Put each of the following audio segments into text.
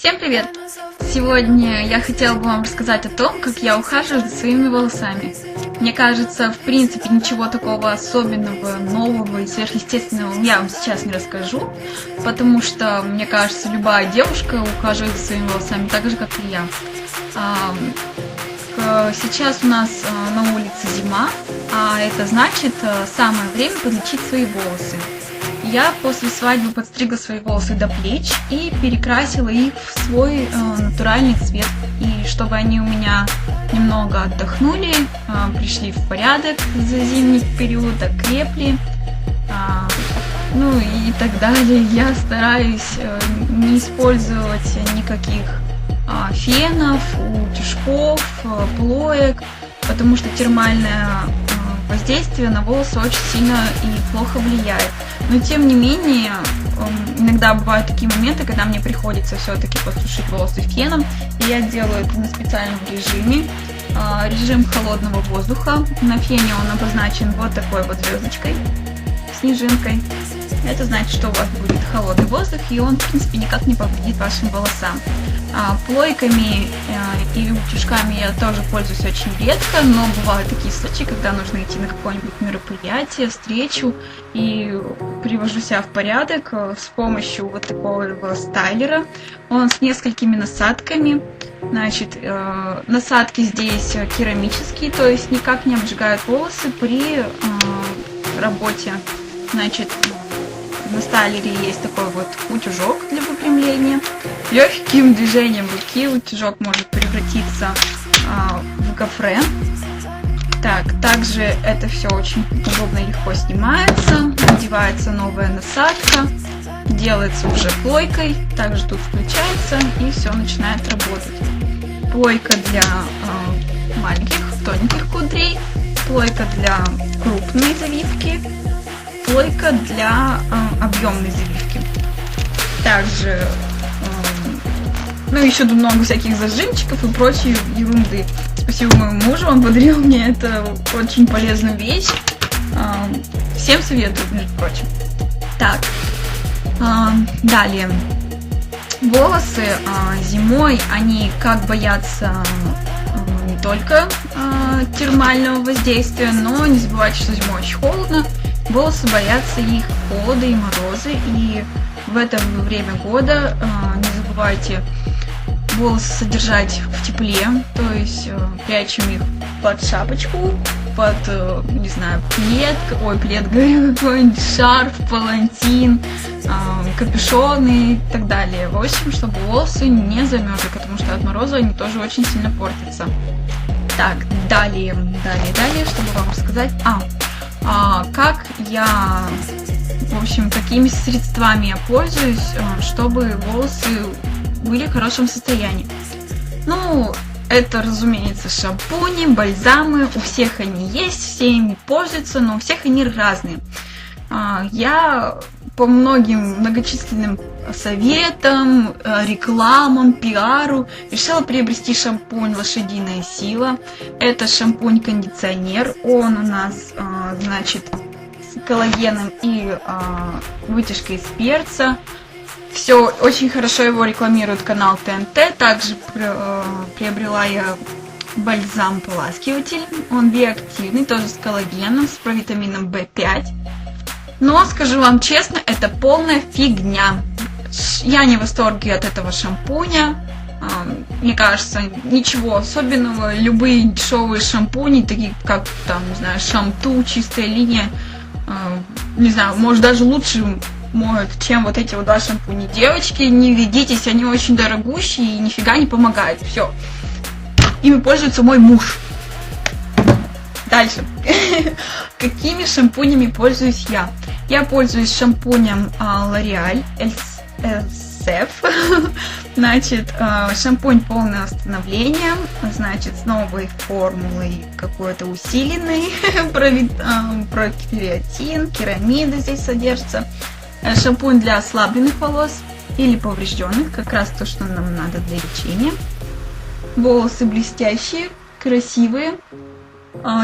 Всем привет! Сегодня я хотела бы вам рассказать о том, как я ухаживаю за своими волосами. Мне кажется, в принципе, ничего такого особенного, нового и сверхъестественного я вам сейчас не расскажу, потому что, мне кажется, любая девушка ухаживает за своими волосами так же, как и я. Сейчас у нас а, на улице зима, а это значит а, самое время подлечить свои волосы. Я после свадьбы подстригла свои волосы до плеч и перекрасила их в свой э, натуральный цвет. И чтобы они у меня немного отдохнули, э, пришли в порядок за зимний период, окрепли, э, ну и так далее. Я стараюсь э, не использовать никаких э, фенов, утюжков, э, плоек, потому что термальная воздействие на волосы очень сильно и плохо влияет. Но тем не менее, эм, иногда бывают такие моменты, когда мне приходится все-таки посушить волосы феном, и я делаю это на специальном режиме. А, режим холодного воздуха. На фене он обозначен вот такой вот звездочкой, снежинкой. Это значит, что у вас будет холодный воздух, и он, в принципе, никак не повредит вашим волосам. А, плойками а, и утюжками я тоже пользуюсь очень редко, но бывают такие случаи, когда нужно идти на какое-нибудь мероприятие, встречу, и привожу себя в порядок э, с помощью вот такого стайлера. Он с несколькими насадками. Значит, э, насадки здесь керамические, то есть никак не обжигают волосы при э, работе. Значит, на стайлере есть такой вот утюжок для выпрямления. Легким движением руки утюжок может превратиться а, в гофре. Так, также это все очень удобно и легко снимается. Надевается новая насадка. Делается уже плойкой. Также тут включается и все начинает работать. Плойка для э, маленьких, тоненьких кудрей. Плойка для крупной завивки слойка для э, объемной завивки. Также, э, ну, еще много всяких зажимчиков и прочей ерунды. Спасибо моему мужу, он подарил мне это очень полезную вещь. Э, всем советую, между прочим. Так, далее. Волосы зимой, они как боятся не только термального воздействия, но не забывайте, что зимой очень холодно, Волосы боятся их холода и морозы, и в это время года э, не забывайте волосы содержать в тепле, то есть э, прячем их под шапочку, под, э, не знаю, плед, ой, плед, какой-нибудь шарф, палантин, капюшон и так далее. В общем, чтобы волосы не замерзли, потому что от мороза они тоже очень сильно портятся. Так, далее, далее, далее, чтобы вам рассказать. А, как я, в общем, какими средствами я пользуюсь, э, чтобы волосы были в хорошем состоянии. Ну, это, разумеется, шампуни, бальзамы, у всех они есть, все ими пользуются, но у всех они разные. А, я по многим многочисленным советам, э, рекламам, пиару решила приобрести шампунь «Лошадиная сила». Это шампунь-кондиционер. Он у нас, э, значит, с коллагеном и э, вытяжкой из перца. Все очень хорошо его рекламирует канал ТНТ. Также приобрела я бальзам-поласкиватель. Он биоактивный, тоже с коллагеном, с провитамином В5. Но, скажу вам честно, это полная фигня. Я не в восторге от этого шампуня. Мне кажется, ничего особенного. Любые дешевые шампуни, такие как там, не знаю, шамту, чистая линия, не знаю, может даже лучше моют, чем вот эти вот два шампуни. Девочки, не ведитесь, они очень дорогущие и нифига не помогают. Все. Ими пользуется мой муж. Дальше. Какими шампунями пользуюсь я? Я пользуюсь шампунем L'Oreal LCF. Значит, а, шампунь полное восстановление, значит, с новой формулой какой-то усиленный, прокериатин, а, керамиды здесь содержится. Э, шампунь для ослабленных волос или поврежденных, как раз то, что нам надо для лечения. Волосы блестящие, красивые,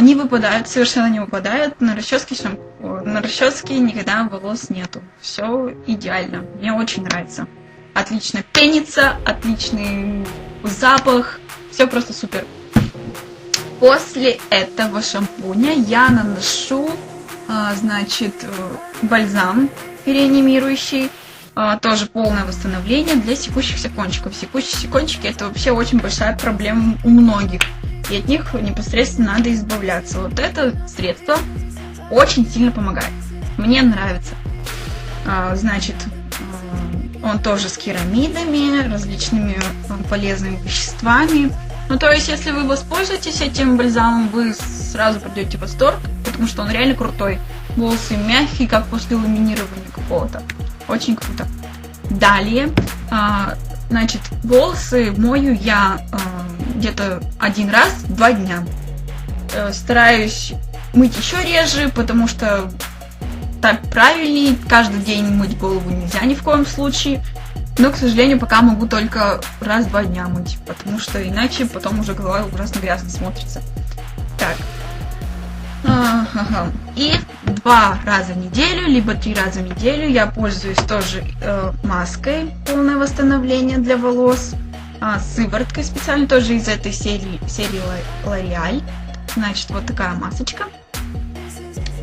не выпадают, совершенно не выпадают. На расческе, шамп... на расческе никогда волос нету. Все идеально. Мне очень нравится. отлично пенится, отличный запах, все просто супер. После этого шампуня я наношу, а, значит, э, бальзам реанимирующий, а, тоже полное восстановление для секущихся кончиков. Секущиеся кончики это вообще очень большая проблема у многих. И от них непосредственно надо избавляться. Вот это средство очень сильно помогает. Мне нравится. А, значит, он тоже с керамидами, различными полезными веществами. Ну, то есть, если вы воспользуетесь этим бальзамом, вы сразу придете в восторг, потому что он реально крутой. Волосы мягкие, как после ламинирования какого-то. Очень круто. Далее, а, значит, волосы мою я а, где-то один раз в два дня. Стараюсь мыть еще реже, потому что так правильнее. Каждый день мыть голову нельзя ни в коем случае. Но, к сожалению, пока могу только раз в два дня мыть, потому что иначе потом уже голова ужасно грязно смотрится. Так. И два раза в неделю, либо три раза в неделю я пользуюсь тоже э, маской полное восстановление для волос, а, сывороткой специально тоже из этой серии, серии L'Oreal. Значит, вот такая масочка.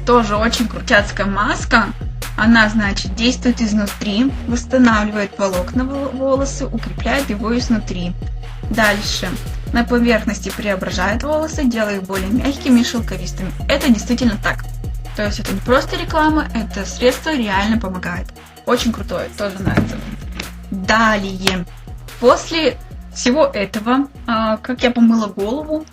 Тоже очень крутяцкая маска. Она, значит, действует изнутри, восстанавливает волокна волосы, укрепляет его изнутри. Дальше. На поверхности преображает волосы, делая их более мягкими и шелковистыми. Это действительно так. То есть это не просто реклама, это средство реально помогает. Очень крутое, тоже нравится. Далее. После всего этого, а, как я помыла голову,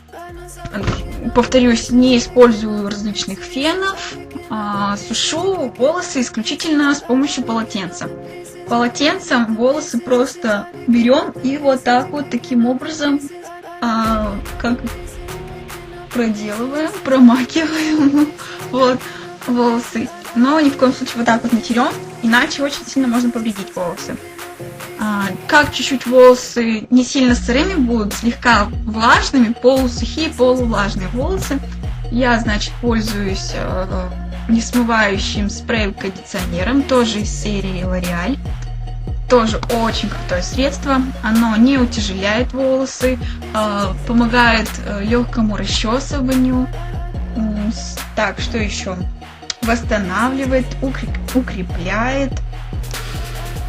повторюсь, не использую различных фенов, а, сушу волосы исключительно с помощью полотенца. Полотенцем волосы просто берем и вот так вот таким образом а, как проделываем, промакиваем вот волосы. Но ни в коем случае вот так вот не терем, иначе очень сильно можно повредить волосы. А, как чуть-чуть волосы не сильно сырыми будут, слегка влажными, полусухие, полувлажные волосы, я, значит, пользуюсь э, несмывающим спреем-кондиционером, тоже из серии L'Oreal. Тоже очень крутое средство. Оно не утяжеляет волосы, э, помогает э, легкому расчесыванию. Так, что еще? Восстанавливает, укрепляет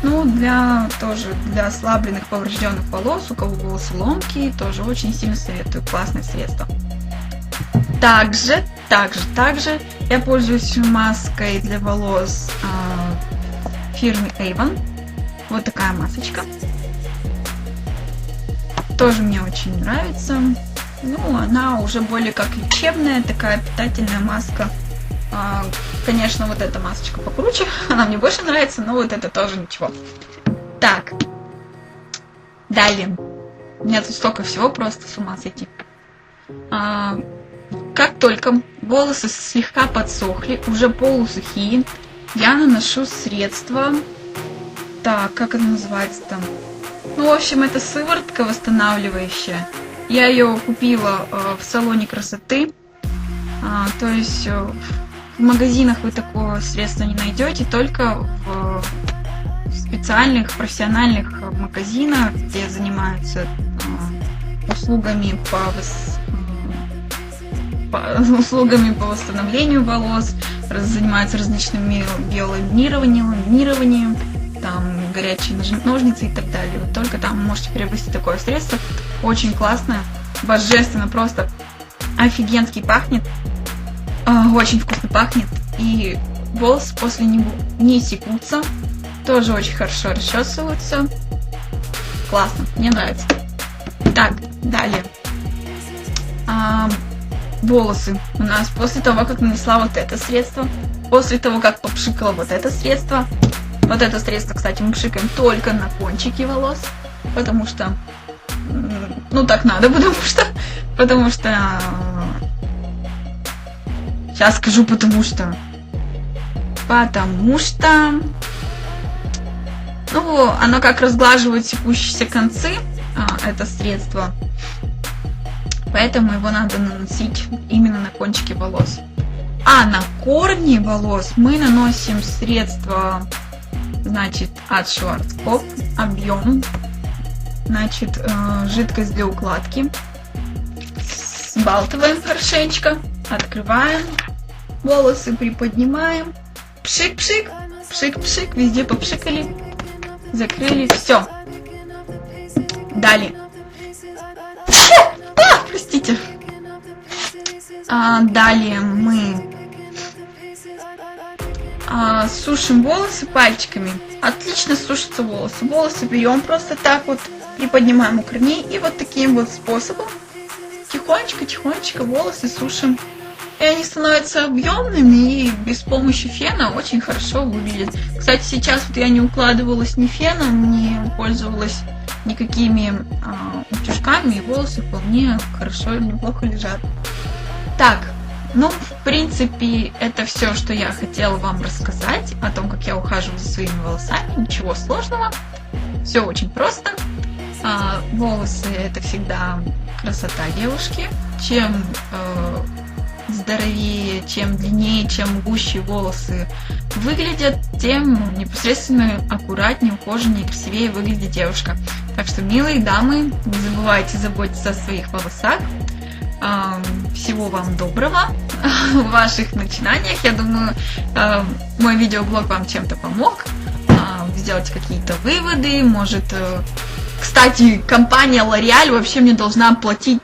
ну, для тоже для ослабленных, поврежденных волос, у кого волосы ломкие, тоже очень сильно советую. Классное средство. Также, также, также я пользуюсь маской для волос э, фирмы Avon. Вот такая масочка. Тоже мне очень нравится. Ну, она уже более как лечебная, такая питательная маска а, конечно, вот эта масочка покруче, она мне больше нравится, но вот это тоже ничего. Так. Далее. У меня тут столько всего, просто с ума сойти. А, как только волосы слегка подсохли, уже полусухие, я наношу средство. Так, как это называется там? Ну, в общем, это сыворотка восстанавливающая. Я ее купила э, в салоне красоты. А, то есть э, в магазинах вы такого средства не найдете, только в специальных профессиональных магазинах, где занимаются э, услугами по, по услугами по восстановлению волос, занимаются различными биоламинированием, ламинированием, там горячие ножницы и так далее. Вот только там можете приобрести такое средство. Очень классное, божественно, просто офигенский пахнет. А, очень вкусно пахнет. И волосы после него не секутся. Тоже очень хорошо расчесываются. Классно, мне нравится. Так, далее. А, волосы. У нас после того, как нанесла вот это средство, после того, как попшикала вот это средство, вот это средство, кстати, мы пшикаем только на кончики волос, потому что, ну так надо, потому что, потому что Сейчас скажу потому что. Потому что... Ну, оно как разглаживает секущиеся концы, а, это средство. Поэтому его надо наносить именно на кончики волос. А на корни волос мы наносим средство значит, от Schwarzkopf, объем, значит, э, жидкость для укладки. Сбалтываем хорошенечко, открываем, волосы приподнимаем, пшик-пшик, пшик-пшик, везде попшикали, закрыли, все. Далее. А, простите. А, далее мы а, сушим волосы пальчиками. Отлично сушатся волосы. Волосы берем просто так вот, приподнимаем у корней и вот таким вот способом тихонечко-тихонечко волосы сушим. И они становятся объемными и без помощи фена очень хорошо выглядят. Кстати, сейчас вот я не укладывалась ни феном, не пользовалась никакими а, утюжками, и волосы вполне хорошо, неплохо лежат. Так, ну, в принципе, это все, что я хотела вам рассказать о том, как я ухаживаю за своими волосами. Ничего сложного. Все очень просто. А, волосы это всегда красота девушки. Чем э, здоровее, чем длиннее, чем гуще волосы выглядят, тем непосредственно аккуратнее, ухоженнее, красивее выглядит девушка. Так что, милые дамы, не забывайте заботиться о своих волосах. Всего вам доброго в ваших начинаниях. Я думаю, мой видеоблог вам чем-то помог. Сделать какие-то выводы. Может, э, кстати, компания L'Oreal вообще мне должна платить